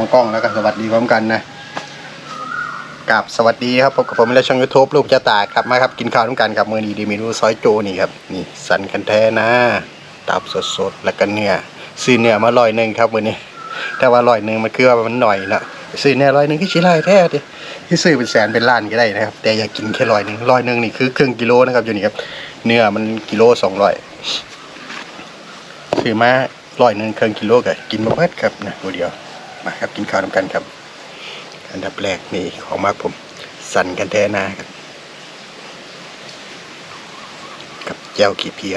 มองกล้องแล้วก็สวัสดีพร้อมกันนะกับสวัสดีครับพบกับผมและช่องยูทูบลูกจะตากครับมาครับกินข้าวทุกกันครับมือนี้ดีเมนูซอยโจนี่ครับนี่สันกันแท้นะตับสดๆแล้วก็เนื้อซื้อเนื้อมาลอยหนึ่งครับมือนี้แต่ว่าลอยหนึ่งมันคือว่ามันหน่อยละซื้อเนื้อลอยหนึ่งที่ชิ้นไรแท้ดิที่ซื้อเป็นแสนเป็นล้านก็ได้นะครับ แต่อย่ากกินแค่ลอยหนึ่งลอยหนึ่งนี่คือครึ่งกิโลนะครับอยู่นี่ครับเนื้อมันกิโลสองร้อยซื้อมาร้อยหนึ่งครึ่งกิโลก็กินมาเบิดครับนะตัวเดียว มาครับกินข้าวนำกันครับ อันดับแรกนี่ของมากผม สั่นกันแท้นาครับ กับแจ้วขี้เพีย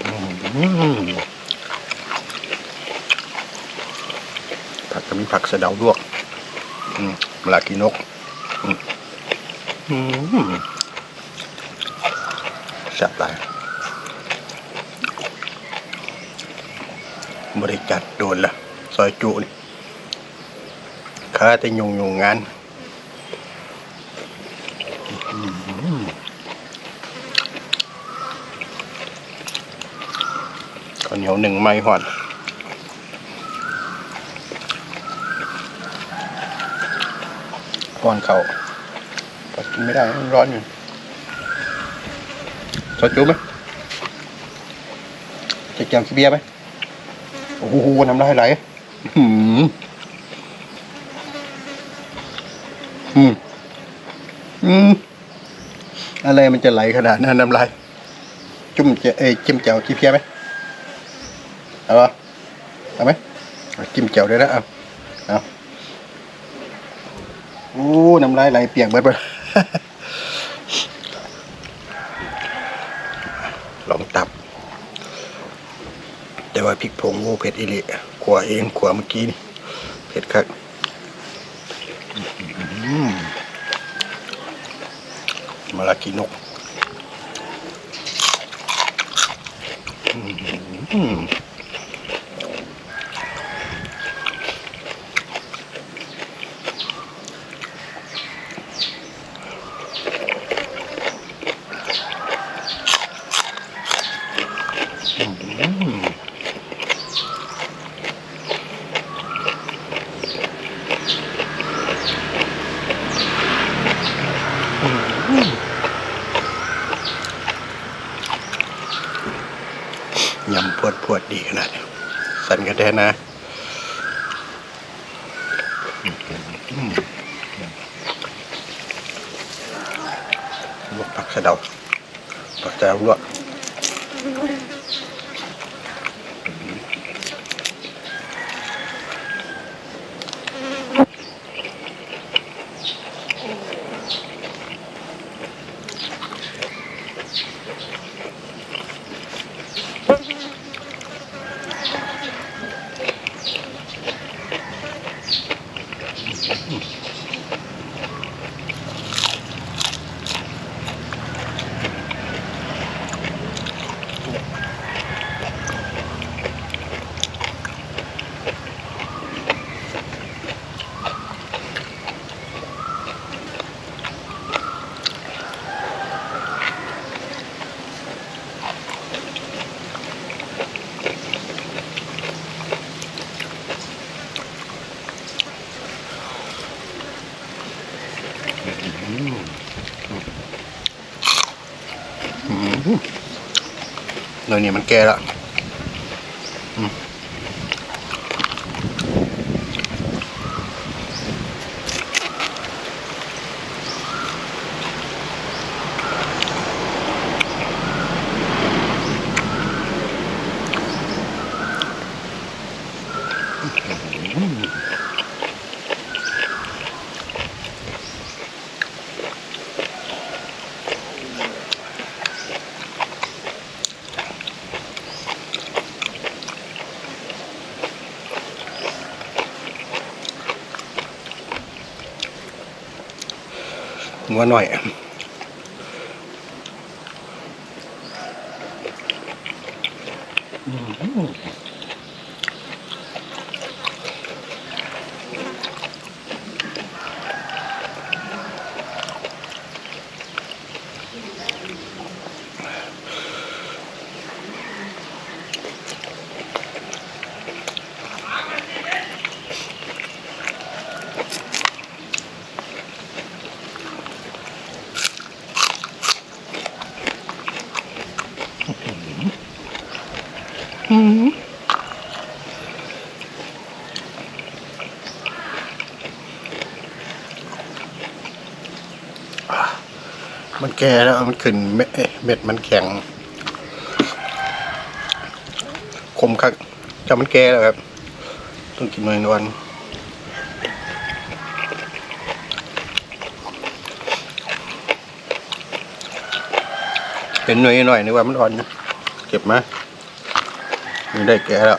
อืมผักก็มีผักสะเดาลวกมลากีนกอืมอืมจับไบริจัดโดนละซอยจุนี่ข้าแต่ยุงยุงงานอื้อหือข้าวเหนียวหนึ่งไม้หอนหอนเขาก็กินไม่ได้ร้อนอยู่ซอยจุ๊บไหมจะแกมขี้เบียร์ไหม โอ้โหน้ำลายไหลหืมอืมอืมอะไรมันจะไหลขนาดนั้นน้ำลาย จุ่มเจเอ้จิ้มแจ่วขี้เพียไหมเอาปะเอาไหมจิ้มแจ่วด้วยนะเอาเอาโอ้น้ำลายไหลเปียกเบิดเบิดลองตับ แต่ว่าพริกผงโอ้เผ็ดอีหลีขวาเองขวเมื่อกี้นี่เผ็ดครับมาลากินก อืมยำพวดพวดๆดีขนาดนี้ นกันแท้นะลวกผักสะเดาผักสะเดาลวก เนยนี่มันแก่ล้ว มัวหน่อยอ มันแก่แล้วมันขึ้นเม็ดมันแข็ง คมคักจะมันแก่แล้วครับ ต้องกินหน่อยนวันเห็นหน่อยหน่อยนึกว่ามันอ่อน เก็บมานี่ได้แก่แล้ว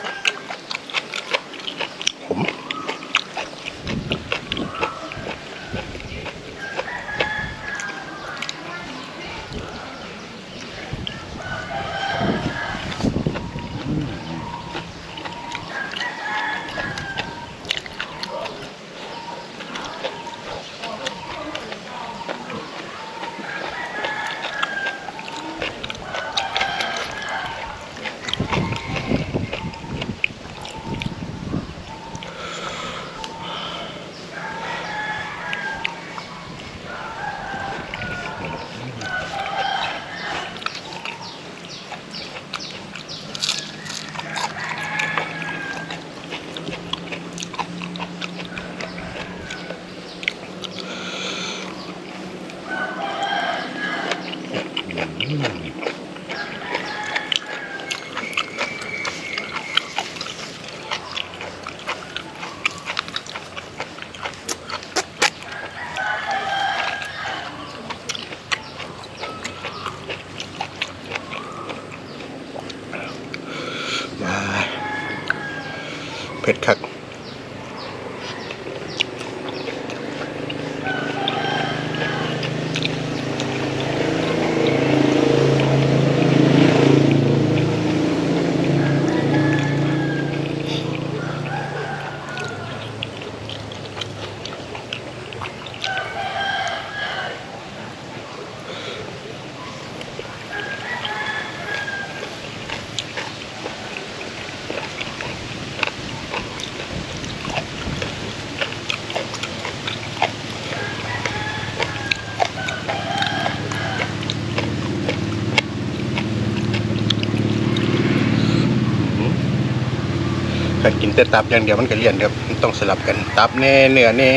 แต่ตับอย่างเดียวมันก็เลี่ยนครับมันต้องสลับกัน ตับแน่เนื้อแน่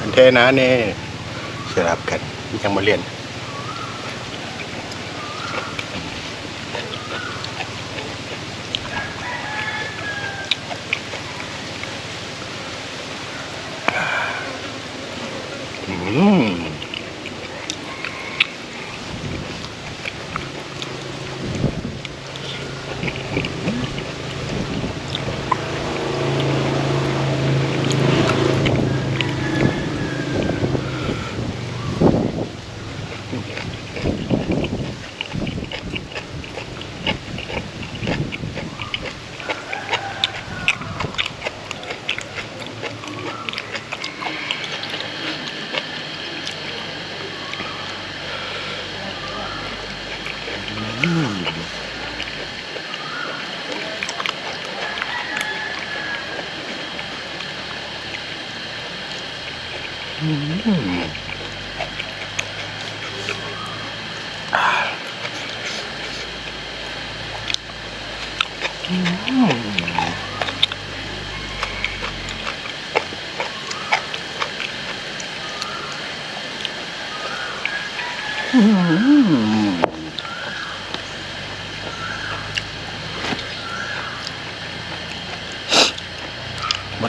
อันเทนะแน่สลับกันมันจังมาเลี่ยนอืม ม่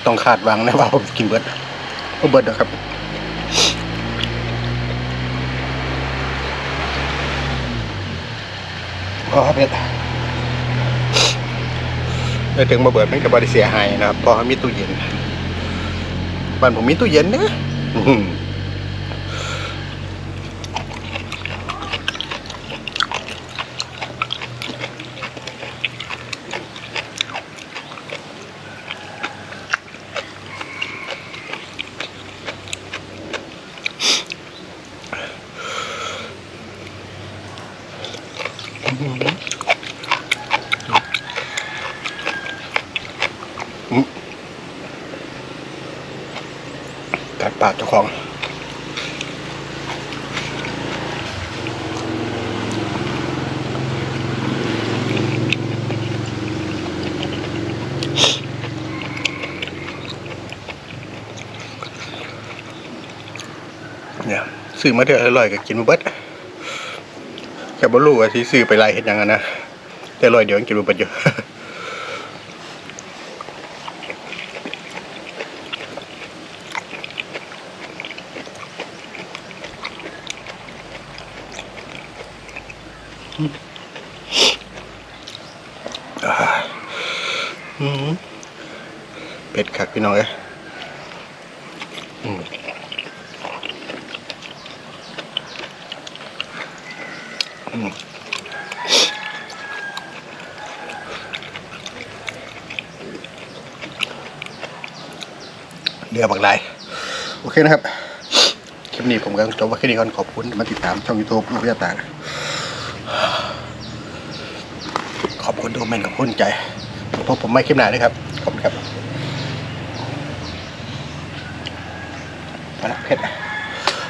ต้องคาดหวังนะว่าผมกินเบิร์ดก็เบิร์ดนะครับอ๋อเป็ด ได้ถึงมาเบิดมันก็บริเสียหายนะครับพราะมีตู้เย็นบ้านผมมีตู้เย็นนะ กัดปากเจ้าของ เนี่ยซื้อมาเถอะอร่อยกับกินเบิดกับบรูว่าที่ซื้อไปไล่เห็นยังไงนะแต่อร่อยเดี๋ยวกินเบิดอยู่ เผ็ดคักพี่น้องเอ้ยเดือบักลายโอเคนะครับ คลิปนี้ผมก็จบไว้แค่นี้ก่อนขอบคุณมาติดตามช่องยูทูบลูกพิยาตา ขอบคุณทุกเมนต์ขอบคุณใจพบผมไม่คลิปหน้าด้วยครับ ขอบคุณครับ